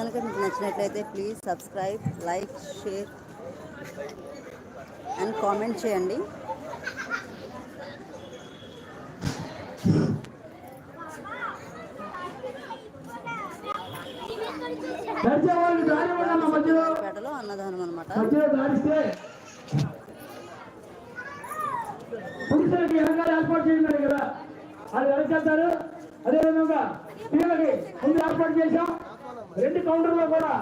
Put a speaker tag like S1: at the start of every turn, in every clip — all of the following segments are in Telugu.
S1: కనుక మీకు నచ్చినట్లయితే please subscribe like share and comment చేయండి. పేటలో అన్నదానం అనమాట
S2: పురుషులకి వెనకాల ఏర్పాటు చేయండి కదా. వాళ్ళు వెనకెళ్తారు అదేవిధంగా స్త్రీలకి ముందు ఏర్పాటు చేశాం. రెండు కౌంటర్లో కూడా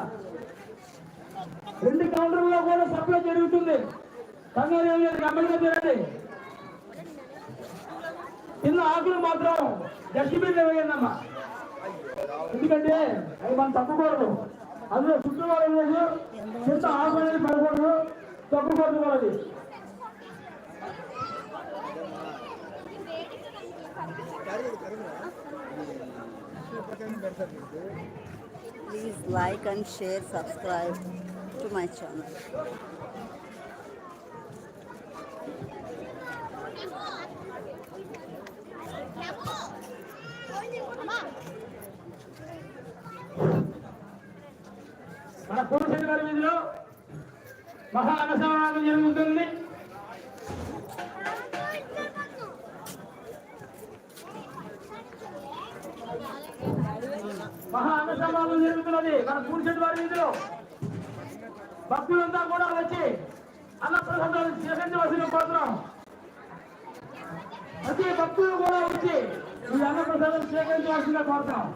S2: రెండు కౌంటర్లో కూడా సప్లై జరుగుతుంది. కంగారు ఏం లేదు గమ్మడిగా తిరండి ఆకులు మాత్రం డస్ట్బిన్ వేయండమ్మా. ఎందుకంటే అవి మనం తప్పకూడదు అందులో శుక్రవారం రోజు కింద ఆకు అనేది పడకూడదు తప్పకూడదు మనది
S1: please like and share subscribe to my channel
S2: మన పూర్తి గారి వీధిలో మహా అనసమానం జరుగుతుంది ఉన్నది. మన పూర్తి వారి వీధిలో భక్తులంతా కూడా వచ్చి అన్నప్రసాదాలు స్వీకరించవలసిన కోరుతున్నాం. ప్రతి భక్తులు కూడా వచ్చి ఈ అన్నప్రసాదం స్వీకరించవలసిందిగా కోరుతున్నాం.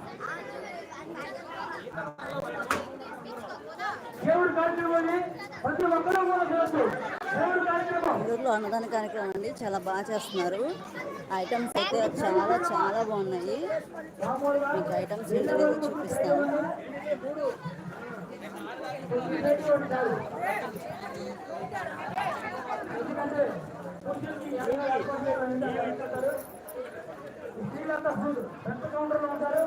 S2: దేవుడి కార్యక్రమాన్ని ప్రతి ఒక్కరూ కూడా చేయొచ్చు దేవుడి కార్యక్రమం.
S1: ఊర్లో అన్నదాన కార్యక్రమం అండి చాలా బాగా చేస్తున్నారు. ఐటమ్స్ అయితే చాలా చాలా బాగున్నాయి. మీకు ఐటమ్స్ ఏంటనేది చూపిస్తాను.
S2: స్త్రీలంతా ఫుల్ పెద్ద కౌంటర్లో ఉంటారు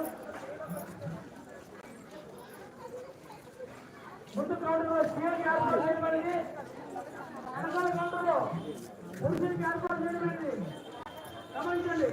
S2: ముందు కౌంటర్లో స్త్రీలకు ఏర్పాటు చేయబడింది వెనకాల కౌంటర్లో పురుషులకి ఏర్పాటు చేయబడింది గమనించండి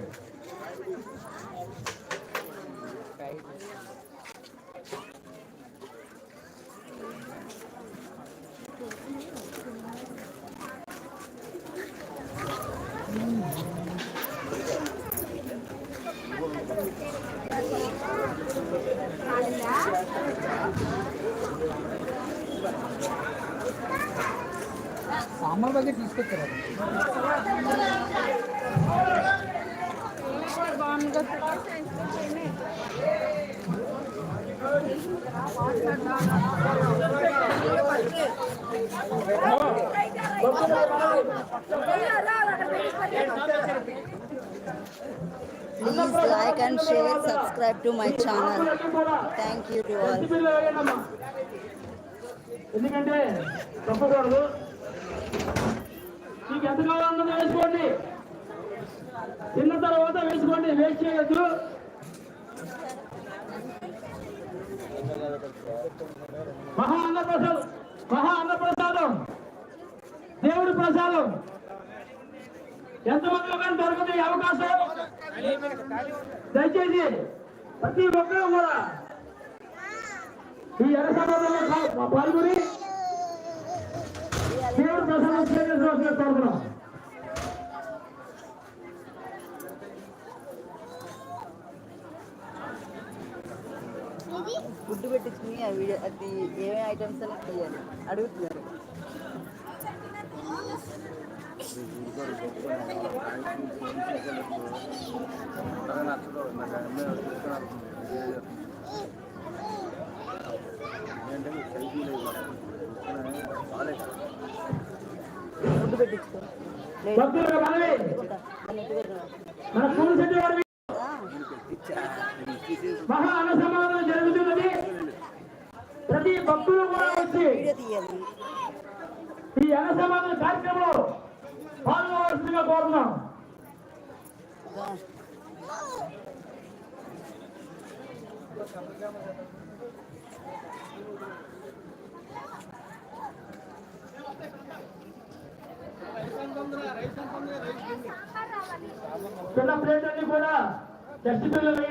S3: ಅಮರ
S1: ಬಗ್ಗೆ ತಿಳಿಸ್ಕೊಡ್ತಾರೆ Please like and share, subscribe to my channel. Thank you
S2: to all. ఎందుకంటే తప్పకూడదు మీకు ఎంత కావాలన్నది వేసుకోండి. తిన్న తర్వాత వేసుకోండి వేస్ట్ చేయొద్దు. మహా అన్నప్రసాదం మహా అన్నప్రసాదం. దేవుడి ప్రసాదం. ఎంతమంది కానీ దొరకదు ఈ అవకాశం? దయచేసి ప్రతి ఒక్కరూ కూడా ఈ ఎర్ర సమాజంలో పాల్గొని దేవుడు ప్రసాదం స్వీకరించవలసిన కోరుతున్నాం
S1: ఫుడ్ పెట్టించుకుని ఆ వీడియో అది ఏమేమి ఐటమ్స్ అని చేయాలి అడుగుతున్నారు. ఫుడ్
S2: మహా అనుసమానం జరుగుతున్నది ప్రతి భక్తులు కూడా వచ్చి ఈ అన్నసమాధాన కార్యక్రమంలో పాల్గొనవలసిందిగా కోరుతున్నాం
S1: Thank you.
S2: చిన్న ప్లేట్ అన్ని కూడా. డస్ట్బిన్లో వేయండి